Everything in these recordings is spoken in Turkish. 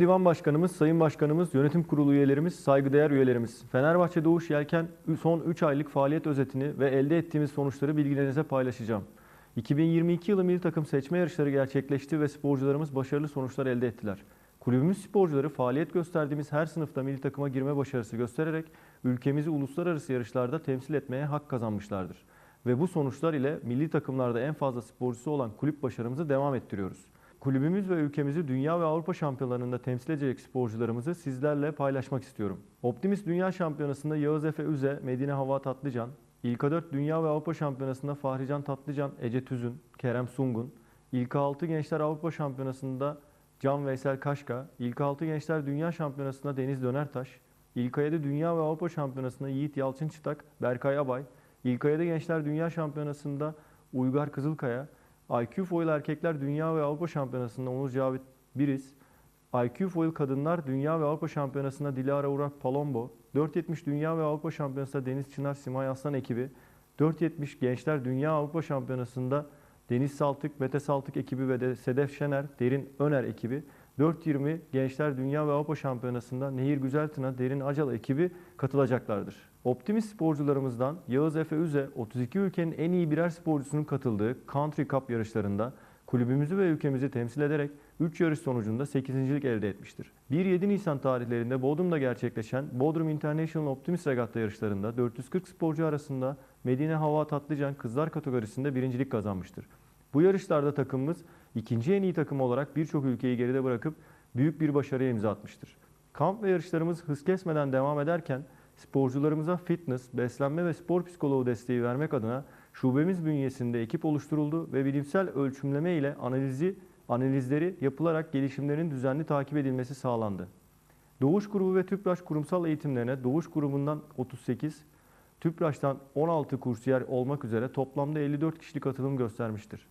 Divan Başkanımız, Sayın Başkanımız, Yönetim Kurulu üyelerimiz, saygıdeğer üyelerimiz. Fenerbahçe Doğuş Yelken son 3 aylık faaliyet özetini ve elde ettiğimiz sonuçları bilgilerinize paylaşacağım. 2022 yılı milli takım seçme yarışları gerçekleşti ve sporcularımız başarılı sonuçlar elde ettiler. Kulübümüz sporcuları faaliyet gösterdiğimiz her sınıfta milli takıma girme başarısı göstererek ülkemizi uluslararası yarışlarda temsil etmeye hak kazanmışlardır. Ve bu sonuçlar ile milli takımlarda en fazla sporcusu olan kulüp başarımızı devam ettiriyoruz. Kulübümüz ve ülkemizi dünya ve Avrupa şampiyonlarında temsil edecek sporcularımızı sizlerle paylaşmak istiyorum. Optimist Dünya Şampiyonası'nda Yağız Efe Üze, Medine Hava Tatlıcan, İlka 4 Dünya ve Avrupa Şampiyonası'nda Fahrican Tatlıcan, Ece Tüzün, Kerem Sungun, İlka 6 Gençler Avrupa Şampiyonası'nda Can Veysel Kaşka, İlka 6 Gençler Dünya Şampiyonası'nda Deniz Dönertaş, İlka 7 Dünya ve Avrupa Şampiyonası'nda Yiğit Yalçın Çıtak, Berkay Abay, İlka 7 Gençler Dünya Şampiyonası'nda Uygar Kızılkaya, IQ Foil Erkekler Dünya ve Avrupa Şampiyonası'nda Onur Cavit Biriz, IQ Foil Kadınlar Dünya ve Avrupa Şampiyonası'nda Dilara Urak Palombo, 470 Dünya ve Avrupa Şampiyonası'nda Deniz Çınar Simay Aslan ekibi, 470 Gençler Dünya Avrupa Şampiyonası'nda Deniz Saltık, Mete Saltık ekibi ve de Sedef Şener, Derin Öner ekibi, 420 Gençler Dünya ve Avrupa Şampiyonası'nda Nehir Güzeltına, Derin Acal ekibi katılacaklardır. Optimist sporcularımızdan Yağız Efe Üze, 32 ülkenin en iyi birer sporcusunun katıldığı Country Cup yarışlarında kulübümüzü ve ülkemizi temsil ederek 3 yarış sonucunda 8.lik elde etmiştir. 1-7 Nisan tarihlerinde Bodrum'da gerçekleşen Bodrum International Optimist Regatta yarışlarında 440 sporcu arasında Medine Hava Tatlıcan kızlar kategorisinde birincilik kazanmıştır. Bu yarışlarda takımımız ikinci en iyi takım olarak birçok ülkeyi geride bırakıp büyük bir başarıya imza atmıştır. Kamp ve yarışlarımız hız kesmeden devam ederken sporcularımıza fitness, beslenme ve spor psikoloğu desteği vermek adına şubemiz bünyesinde ekip oluşturuldu ve bilimsel ölçümleme ile analizi analizleri yapılarak gelişimlerin düzenli takip edilmesi sağlandı. Doğuş grubu ve Tüpraş kurumsal eğitimlerine Doğuş grubundan 38, Tüpraş'tan 16 kursiyer olmak üzere toplamda 54 kişilik katılım göstermiştir.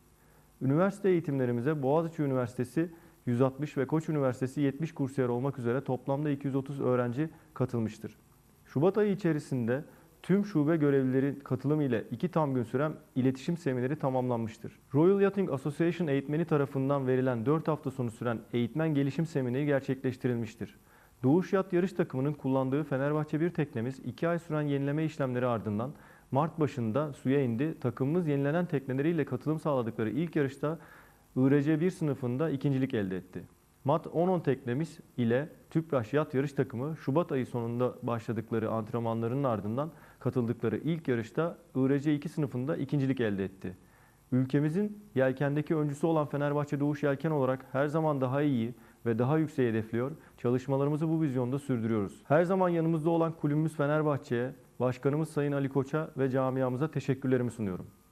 Üniversite eğitimlerimize Boğaziçi Üniversitesi 160 ve Koç Üniversitesi 70 kursiyer olmak üzere toplamda 230 öğrenci katılmıştır. Şubat ayı içerisinde tüm şube görevlileri katılımı ile iki tam gün süren iletişim semineri tamamlanmıştır. Royal Yachting Association eğitmeni tarafından verilen 4 hafta sonu süren eğitmen gelişim semineri gerçekleştirilmiştir. Doğuş Yat yarış takımının kullandığı Fenerbahçe bir teknemiz 2 ay süren yenileme işlemleri ardından Mart başında suya indi. Takımımız yenilenen tekneleriyle katılım sağladıkları ilk yarışta IRC 1 sınıfında ikincilik elde etti. Mat 10-10 teknemiz ile Tüpraş Yat yarış takımı Şubat ayı sonunda başladıkları antrenmanlarının ardından katıldıkları ilk yarışta IRC 2 sınıfında ikincilik elde etti. Ülkemizin yelkendeki öncüsü olan Fenerbahçe Doğuş Yelken olarak her zaman daha iyi ve daha yükseğe hedefliyor. Çalışmalarımızı bu vizyonda sürdürüyoruz. Her zaman yanımızda olan kulübümüz Fenerbahçe'ye, başkanımız Sayın Ali Koç'a ve camiamıza teşekkürlerimi sunuyorum.